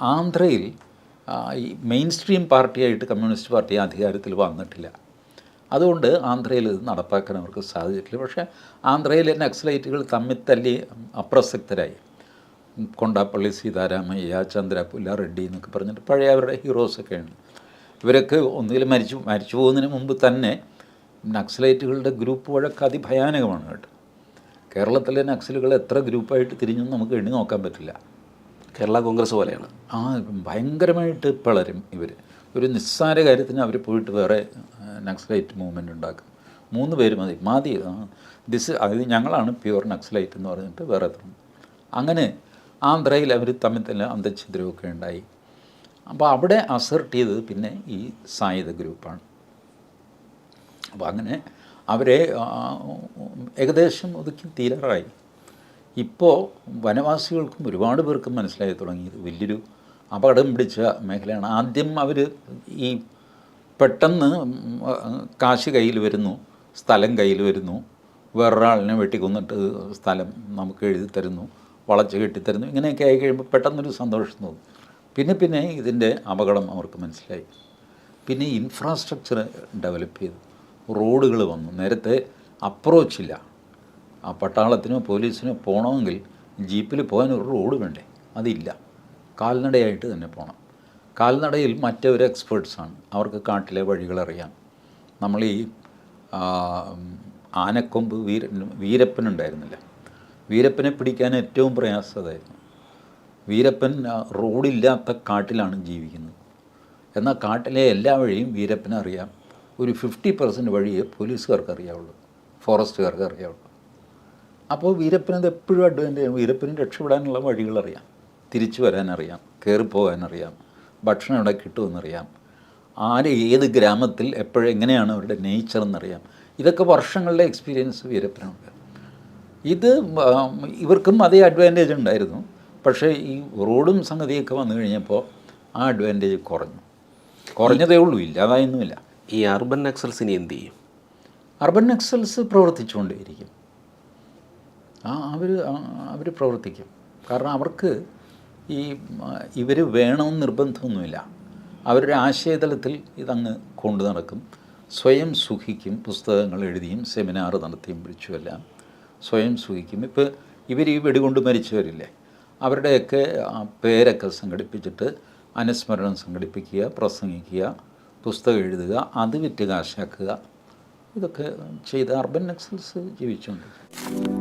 ആന്ധ്രയിൽ ഈ mainstream പാർട്ടിയായിട്ട് കമ്മ്യൂണിസ്റ്റ് പാർട്ടി അധികാരത്തിൽ വന്നിട്ടില്ല. അതുകൊണ്ട് ആന്ധ്രയിൽ ഇത് നടപ്പാക്കാൻ അവർക്ക് സാധിച്ചിട്ടില്ല. പക്ഷേ ആന്ധ്രയിലെ നക്സലൈറ്റുകൾ തമ്മിൽ തല്ലി അപ്രസക്തരായി. കൊണ്ടാപ്പള്ളി സീതാരാമയ്യ ചന്ദ്ര പുല്ലാറെഡ്ഡി എന്നൊക്കെ പറഞ്ഞിട്ട് പഴയ അവരുടെ ഹീറോസൊക്കെയാണ് ഇവരൊക്കെ ഒന്നുകിൽ മരിച്ചു മരിച്ചു പോകുന്നതിന് മുമ്പ് തന്നെ നക്സലൈറ്റുകളുടെ ഗ്രൂപ്പ് വഴക്ക് അതിഭയാനകമാണ് കേട്ടോ. കേരളത്തിലെ നക്സലുകൾ എത്ര ഗ്രൂപ്പായിട്ട് തിരിഞ്ഞെന്ന് നമുക്ക് എണ്ണി നോക്കാൻ പറ്റില്ല. കേരള കോൺഗ്രസ് പോലെയാണ്. ആ ഭയങ്കരമായിട്ട് പിളരും ഇവർ ഒരു നിസ്സാര കാര്യത്തിന് അവർ പോയിട്ട് വേറെ നക്സലൈറ്റ് മൂവ്മെന്റ് ഉണ്ടാക്കും. മൂന്ന് പേര് മതി. മതി. ദിസ് അതായത് ഞങ്ങളാണ് പ്യുവർ നക്സലൈറ്റ് എന്ന് പറഞ്ഞിട്ട് വേറെ തുടങ്ങും അങ്ങനെ ആന്ധ്രയിൽ അവർ തമ്മിൽ തന്നെ അന്തഛിദ്രമൊക്കെ ഉണ്ടായി. അപ്പോൾ അവിടെ അസർട്ട് ചെയ്തത് പിന്നെ ഈ സായുധ ഗ്രൂപ്പാണ്. അപ്പോൾ അങ്ങനെ അവരെ ഏകദേശം ഒതുക്കി തീരാറായി. ഇപ്പോൾ വനവാസികൾക്കും ഒരുപാട് പേർക്കും മനസ്സിലായി തുടങ്ങിയത് വലിയൊരു അപകടം പിടിച്ച മേഖലയാണ്. ആദ്യം അവർ ഈ പെട്ടെന്ന് കാശ് കയ്യിൽ വരുന്നു സ്ഥലം കയ്യിൽ വരുന്നു. വേറൊരാളിനെ വെട്ടിക്കൊന്നിട്ട് സ്ഥലം നമുക്ക് എഴുതി തരുന്നു വളച്ച് കെട്ടിത്തരുന്നു ഇങ്ങനെയൊക്കെ ആയി കഴിയുമ്പോൾ പെട്ടെന്നൊരു സന്തോഷം തോന്നും. പിന്നെ പിന്നെ ഇതിന്റെ അപകടം അവർക്ക് മനസ്സിലായി. പിന്നെ ഇൻഫ്രാസ്ട്രക്ചർ ഡെവലപ്പ് ചെയ്തു. റോഡുകൾ വന്നു. നേരത്തെ അപ്രോച്ചില്ല ആ പട്ടാളത്തിനോ പോലീസിനോ പോകണമെങ്കിൽ ജീപ്പിൽ പോകാൻ ഒരു റോഡ് വേണ്ടേ? അതില്ല. കാൽനടയായിട്ട് തന്നെ പോകണം കാൽനടയിൽ മറ്റൊരു എക്സ്പേർട്സാണ് അവർക്ക് കാട്ടിലെ വഴികളറിയാം നമ്മൾ ഈ ആനക്കൊമ്പ് വീര വീരപ്പനുണ്ടായിരുന്നില്ല വീരപ്പനെ പിടിക്കാൻ ഏറ്റവും പ്രയാസമായിരുന്നു. വീരപ്പൻ റോഡില്ലാത്ത കാട്ടിലാണ് ജീവിക്കുന്നത്. എന്നാൽ കാട്ടിലെ എല്ലാ വഴിയും വീരപ്പനറിയാം. ഒരു ഫിഫ്റ്റി പെർസെന്റ് വഴിയേ പോലീസുകാർക്ക് അറിയാവുള്ളൂ ഫോറസ്റ്റുകാർക്ക് അറിയാവുള്ളൂ അപ്പോൾ വീരപ്പനത് എപ്പോഴും അഡ്വാന്റേജ് വീരപ്പന് രക്ഷപ്പെടാനുള്ള വഴികളറിയാം. തിരിച്ചു വരാനറിയാം. കയറിപ്പോകാനറിയാം ഭക്ഷണം എവിടെ കിട്ടുമെന്നറിയാം. ആര് ഏത് ഗ്രാമത്തിൽ എപ്പോഴെങ്ങനെയാണ് അവരുടെ നേച്ചർ എന്നറിയാം. ഇതൊക്കെ വർഷങ്ങളുടെ എക്സ്പീരിയൻസ് വീരപ്പനുണ്ട്. ഇത് ഇവർക്കും അതേ അഡ്വാന്റേജ് ഉണ്ടായിരുന്നു. പക്ഷേ ഈ റോഡും സംഗതിയൊക്കെ വന്നു കഴിഞ്ഞപ്പോൾ ആ അഡ്വാന്റേജ് കുറഞ്ഞു. കുറഞ്ഞതേ ഉള്ളൂ. ഇല്ലാതായൊന്നുമില്ല. ഈ അർബൻ നക്സൽസിന് എന്ത് ചെയ്യും? അർബൻ നക്സൽസ് പ്രവർത്തിച്ചുകൊണ്ടേയിരിക്കും. ആ അവർ അവർ പ്രവർത്തിക്കും. കാരണം അവർക്ക് ഈ ഇവർ വേണമെന്ന് നിർബന്ധമൊന്നുമില്ല. അവരുടെ ആശയതലത്തിൽ ഇതങ്ങ് കൊണ്ടു നടക്കും. സ്വയം സുഖിക്കും. പുസ്തകങ്ങൾ എഴുതിയും സെമിനാർ നടത്തിയും വിളിച്ചുമെല്ലാം സ്വയം സുഖിക്കും. ഇപ്പോൾ ഇവർ ഈ വെടികൊണ്ട് മരിച്ചവരില്ലേ? അവരുടെയൊക്കെ പേരൊക്കെ സംഘടിപ്പിച്ചിട്ട് അനുസ്മരണം സംഘടിപ്പിക്കുക പ്രസംഗിക്കുക പുസ്തകം എഴുതുക അത് വിറ്റ് കാശാക്കുക ഇതൊക്കെ ചെയ്ത് അർബൻ നക്സൽസ് ജീവിച്ചുകൊണ്ട്